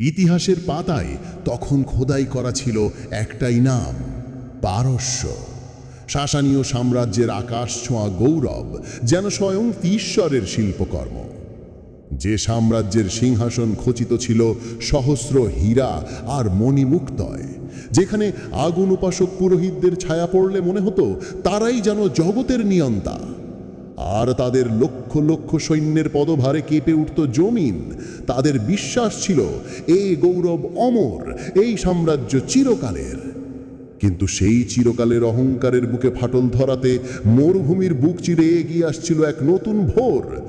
ইতিহাসের পাতায় তখন খোদাই করা ছিল একটাই নাম, পারস্য। শাসানীয় সাম্রাজ্যের আকাশ ছোঁয়া গৌরব যেন স্বয়ং ঈশ্বরের শিল্পকর্ম। যে সাম্রাজ্যের সিংহাসন খচিত ছিল সহস্র হীরা আর মণিমুক্তয়, যেখানে আগুন উপাসক পুরোহিতদের ছায়া পড়লে মনে হতো তারাই যেন জগতের নিয়ন্তা। আর তাদের লক্ষ লক্ষ সৈন্যের পদভারে কেঁপে উঠত জমিন। তাদের বিশ্বাস ছিল এই গৌরব অমর, এই সাম্রাজ্য চিরকালের। কিন্তু সেই চিরকালের অহংকারের বুকে ফাটল ধরাতে মরুভূমির বুক চিরে এগিয়ে আসছিল এক নতুন ভোর।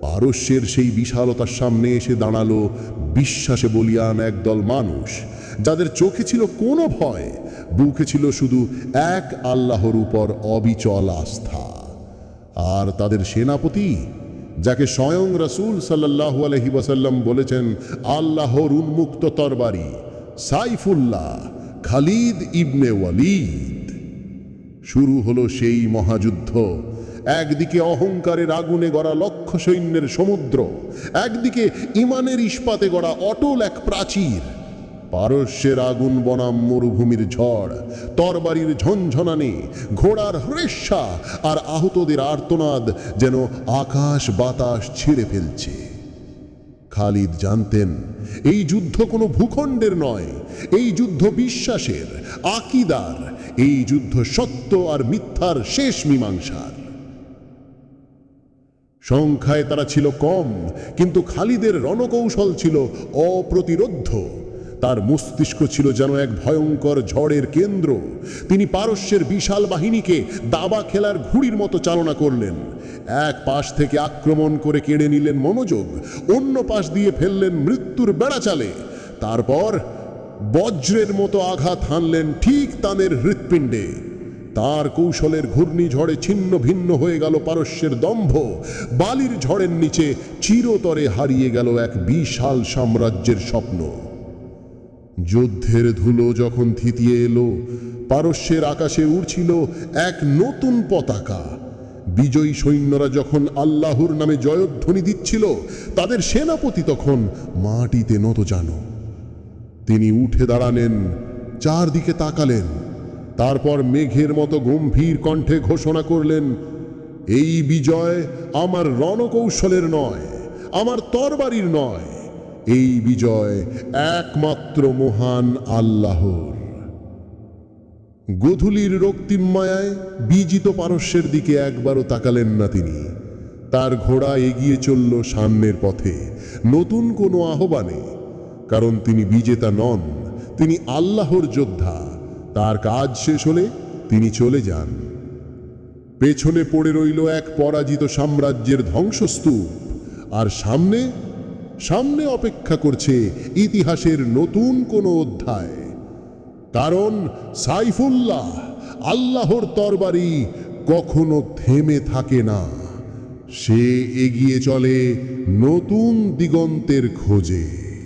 পারস্যের সেই বিশালতার সামনে এসে দাঁড়াল বিশ্বাসে বলিয়ান একদল মানুষ। যাদের চোখে ছিল কোনো ভয়, বুকে ছিল শুধু এক আল্লাহর উপর অবিচল আস্থা। আর তাদের সেনাপতি, যাকে স্বয়ং রসুল সাল্লাহু আলহি বলেছেন, আল্লাহর উন্মুক্ত তরবারি, সাইফুল্লাহ খালিদ ইবনে ওয়ালিদ। শুরু হলো সেই মহাযুদ্ধ। একদিকে অহংকারের আগুনে গড়া লক্ষ সৈন্যের সমুদ্র, একদিকে ইমানের ইস্পাতে গড়া অটল এক প্রাচীর। পারস্যের আগুন বনাম মরুভূমির ঝড়, তরবারির ঝনঝনানি, ঘোড়ার হ্রেস্যা আর আহতদের আর্তনাদ যেন আকাশ বাতাস ছিঁড়ে ফেলছে। খালিদ জানতেন, এই যুদ্ধ কোনো ভূখণ্ডের নয়, এই যুদ্ধ বিশ্বাসের, আকিদার, এই যুদ্ধ সত্য আর মিথ্যার শেষ মীমাংসার। সংখ্যায় তারা ছিল কম, কিন্তু খালিদের রণকৌশল ছিল অপ্রতিরোধ্য। তার মস্তিষ্ক ছিল যেন এক ভয়ঙ্কর ঝড়ের কেন্দ্র। তিনি পারস্যের বিশাল বাহিনীকে দাবা খেলার ঘুড়ির মতো চালনা করলেন। এক পাশ থেকে আক্রমণ করে কেড়ে নিলেন মনোযোগ, অন্য পাশ দিয়ে ফেললেন মৃত্যুর বেড়াচালে তারপর বজ্রের মতো আঘাত হানলেন ঠিক তাদের হৃৎপিণ্ডে। তার কৌশলের ঘূর্ণিঝড়ে ছিন্ন ভিন্ন হয়ে গেল পারস্যের দম্ভ। বালির ঝড়ের নিচে চিরতরে হারিয়ে গেল এক বিশাল সাম্রাজ্যের স্বপ্ন। যুদ্ধের ধুলো যখন থিতিয়ে এলো, পারস্যের আকাশে উড়ছিল এক নতুন পতাকা। বিজয়ী সৈন্যরা যখন আল্লাহর নামে জয়ধ্বনি দিচ্ছিল, তাদের সেনাপতি তখন মাটিতে নত জানো তিনি উঠে দাঁড়ালেন, চারদিকে তাকালেন, তারপর মেঘের মতো গম্ভীর কণ্ঠে ঘোষণা করলেন, এই বিজয় আমার রণকৌশলের নয়, আমার তরবারির নয় এই বিজয় একমাত্র মহান আল্লাহর। গধূলির রক্তিমমায়ায় বিজিত পারস্যের দিকে একবারও তাকালেন না তিনি। তার ঘোড়া এগিয়ে চলল সামনের পথে, নতুন কোনো আহ্বানে। কারণ তিনি বিজেতা নন, তিনি আল্লাহর যোদ্ধা। তার কাজ শেষ হলে তিনি চলে যান। পেছনে পড়ে রইল এক পরাজিত সাম্রাজ্যের ধ্বংসস্তূপ, আর সামনে সামনে অপেক্ষা করছে ইতিহাসের নতুন কোনো অধ্যায়। কারণ সাইফুল্লাহ আল্লাহর তরবারি কখনো থেমে থাকে না। সে এগিয়ে চলে নতুন দিগন্তের খোঁজে।